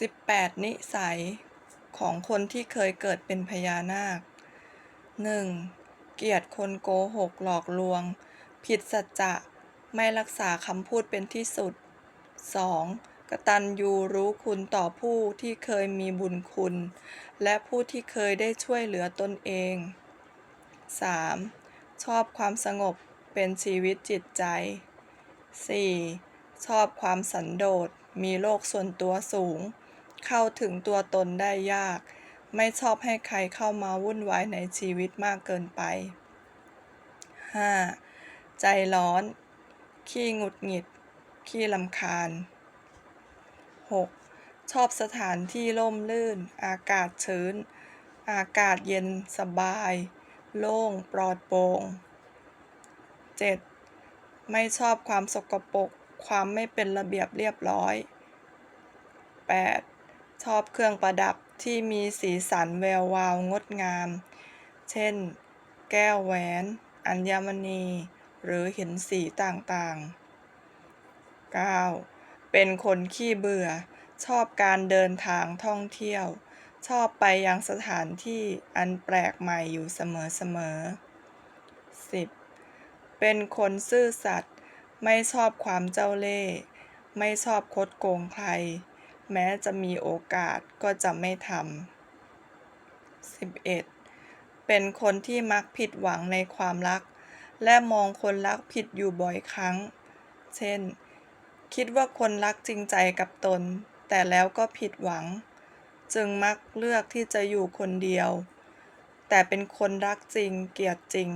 18 นิสัยของคนที่เคยเกิดเป็นพญานาค 1. เกลียดคนโกหกหลอกลวง ผิดสัจจะ ไม่รักษาคำพูดเป็นที่สุด 2. กตัญญูรู้คุณต่อผู้ที่เคยมีบุญคุณ และผู้ที่เคยได้ช่วยเหลือตนเอง 3. ชอบความสงบเป็นชีวิตจิตใจ 4. ชอบความสันโดษมีโลกส่วนตัวสูง เข้าถึงตัวตนได้ยาก ไม่ชอบให้ใครเข้ามาวุ่นวายในชีวิตมากเกินไป 5. ใจร้อน ขี้หงุดหงิด ขี้ลำคาญ 6. ชอบสถานที่ร่มรื่น อากาศชื้น อากาศเย็นสบาย โล่งปลอดโปร่ง 7. ไม่ชอบความสกปรก ความไม่เป็นระเบียบเรียบร้อย 8. ชอบเครื่องประดับที่มีสีสันแวววาวงดงาม เช่น แก้วแหวน อัญมณี หรือหินสีต่างๆ 9. เป็นคนขี้เบื่อ ชอบการเดินทางท่องเที่ยว ชอบไปยังสถานที่อันแปลกใหม่อยู่เสมอๆ 10. เป็นคนซื่อสัตย์ ไม่ชอบความเจ้าเล่ห์ ไม่ชอบคดโกงใคร แม้จะมีโอกาสก็จะไม่ทำ 11. เป็นคนที่มักผิดหวังในความรัก และมองคนรักผิดอยู่บ่อยครั้ง เช่น คิดว่าคนรักจริงใจกับตน แต่แล้วก็ผิดหวัง จึงมักเลือกที่จะอยู่คนเดียว แต่เป็นคนรักจริงเกลียดจริง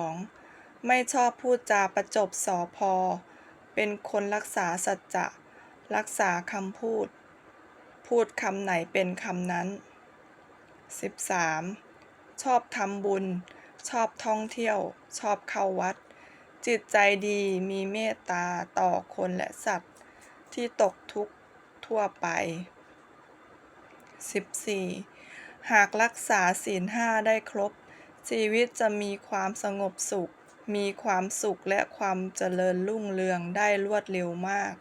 12. ไม่ชอบพูดจาประจบสอพอ เป็นคนรักษาสัจจะ รักษาคำพูด พูดคำไหนเป็นคำนั้น 13. ชอบทำบุญ ชอบท่องเที่ยว ชอบเข้าวัด จิตใจดีมีเมตตาต่อคนและสัตว์ ที่ตกทุกข์ทั่วไป 14. หากรักษาศีลห้าได้ครบ ชีวิตจะมีความสงบสุข มีความสุขและความเจริญรุ่งเรืองได้รวดเร็วมาก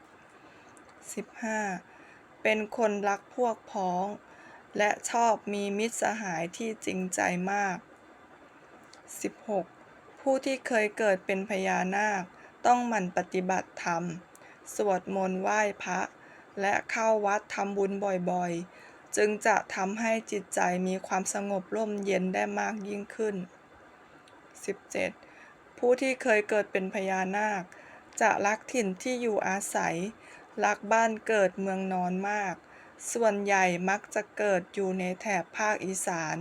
15. เป็นคนรักพวกพ้อง และชอบมีมิตรสหายที่จริงใจมาก 16. ผู้ที่เคยเกิดเป็นพญานาค ต้องหมั่นปฏิบัติธรรม สวดมนต์ไหว้พระ และเข้าวัดทำบุญบ่อยๆ จึงจะทำให้จิตใจมีความสงบร่มเย็นได้มากยิ่งขึ้น 17. ผู้ที่เคยเกิดเป็นพญานาค จะรักถิ่นที่อยู่อาศัย รักบ้านเกิดเมืองนอนมาก ส่วนใหญ่มักจะเกิดอยู่ในแถบภาคอีสาน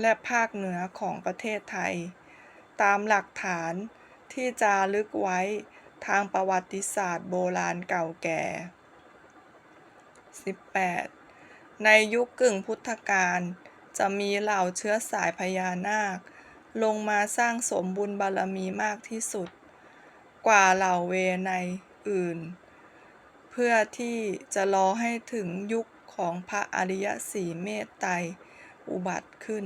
และภาคเหนือของประเทศไทย ตามหลักฐานที่จารึกไว้ทางประวัติศาสตร์โบราณเก่าแก่ 18. ในยุคกึ่งพุทธกาลจะมีเหล่าเชื้อสายพญานาค ลงมาสร้างสมบุญบารมีมากที่สุด กว่าเหล่าเวไนอื่น เพื่อที่จะรอให้ถึงยุคของพระอริยสีเมตไตรอุบัติขึ้น